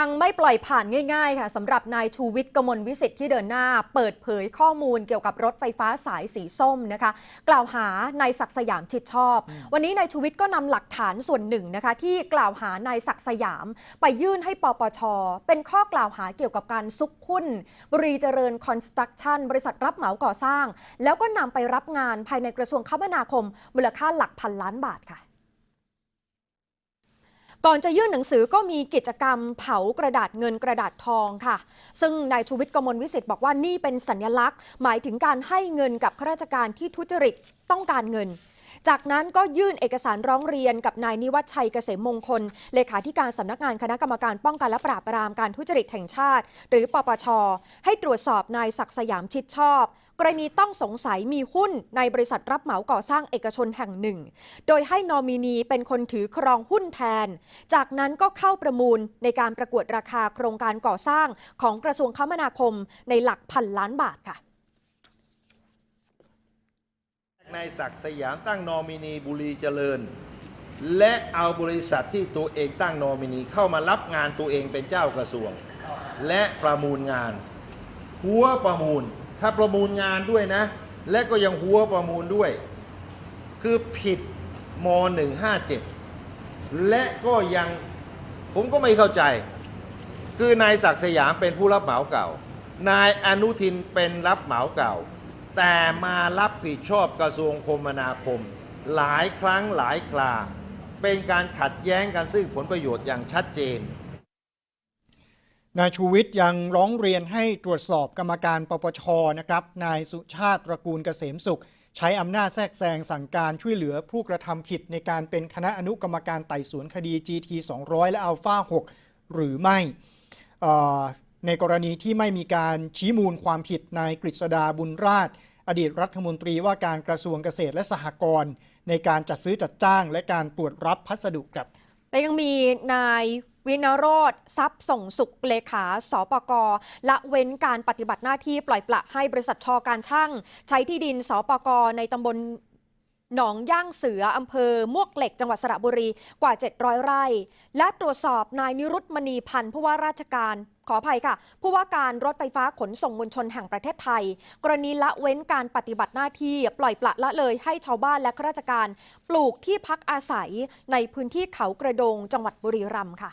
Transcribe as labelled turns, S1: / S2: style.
S1: ยังไม่ปล่อยผ่านง่ายๆ ค่ะสำหรับนายชูวิทย์กมลวิสิทธิ์ที่เดินหน้า เปิดเผยข้อมูลเกี่ยวกับรถไฟฟ้าสายสีส้มนะคะ กล่าวหานายศักดิ์สยามชิดชอบ วันนี้นายชูวิทย์ก็นำหลักฐานส่วนหนึ่งนะคะ ที่กล่าวหานายศักดิ์สยาม ไปยื่นให้ปปช เป็นข้อกล่าวหาเกี่ยวกับการซุกหุ้น บรีเจริญคอนสตรักชั่นบริษัทรับเหมาก่อสร้าง แล้วก็นำไปรับงานภายในกระทรวงคมนาคมมูลค่าหลักพันล้านบาทค่ะ ก่อนจะยื่นหนังสือก็มีกิจกรรมเผากระดาษเงินกระดาษทองค่ะ ซึ่งนายชูวิทย์กมลวิสิทธิ์บอกว่านี่เป็นสัญลักษณ์ หมายถึงการให้เงินกับข้าราชการที่ทุจริตต้องการเงินจากนั้นก็ยื่นเอกสารร้องเรียนกับนายนิวัฒชัยเกษมมงคล เลขาธิการสำนักงานคณะกรรมการป้องกันและปราบปรามการทุจริตแห่งชาติ หรือปปช ให้ตรวจสอบนายศักดิ์สยามชิดชอบ กรณีต้องสงสัยมีหุ้นในบริษัทรับเหมาก่อสร้างเอกชนแห่งหนึ่ง โดยให้นอมินีเป็นคนถือครองหุ้นแทน จากนั้นก็เข้าประมูลในการประกวดราคาโครงการก่อสร้างของกระทรวงคมนาคมในหลักพันล้านบาทค่ะ
S2: นายศักดิ์สยามตั้งนอมินีบุรีเจริญ และเอาบริษัทที่ตัวเองตั้งนอมินีเข้ามารับงานตัวเองเป็นเจ้ากระทรวง และประมูลงาน หัวประมูล ถ้าประมูลงานด้วยนะ และก็ยังหัวประมูลด้วย คือผิดม 157 และก็ยังผมก็ไม่เข้าใจ คือนายศักดิ์สยามเป็นผู้รับเหมาเก่า นายอนุทินเป็นรับเหมาเก่า แต่มารับผิดชอบกระทรวงคมนาคม หลายครั้งหลายคราเป็นการขัดแย้งกันซึ่งผลประโยชน์อย่างชัดเจน
S3: นายชูวิทย์ยังร้องเรียนให้ตรวจสอบกรรมการปปชนะครับนายสุชาติตระกูลเกษมสุข ใช้อำนาจแทรกแซงสั่งการช่วยเหลือผู้กระทำผิดในการเป็นคณะอนุกรรมการไต่สวนคดี GT 200 และอัลฟา6 หรือไม่ ในกรณีที่ไม่มีการชี้มูลความผิดนายกฤษดาบุญราช อดีตรัฐมนตรีว่าการกระทรวงเกษตรและสหกรณ์ในการจัดซื้อจัดจ้าง และการตรวจรับพัสดุครับ
S1: และยังมีนาย วินโรธทรัพย์ส่งสุขเลขาสปกละเว้นการปฏิบัติหน้าที่ปล่อยปละให้บริษัทชอการช่าง ใช้ที่ดินสปกในตำบลหนองย่างเสืออำเภอมวกเหล็กจังหวัดสระบุรีกว่า 700 ไร่ และตรวจสอบนายนิรุตมณีพันธ์ผู้ว่าราชการขออภัยค่ะ ผู้ว่าการรถไฟฟ้าขนส่งมวลชนแห่งประเทศไทย กรณีละเว้นการปฏิบัติหน้าที่ ปล่อยปละละเลยให้ชาวบ้านและข้าราชการ ปลูกที่พักอาศัยในพื้นที่เขากระโดงจังหวัดบุรีรัมย์ค่ะ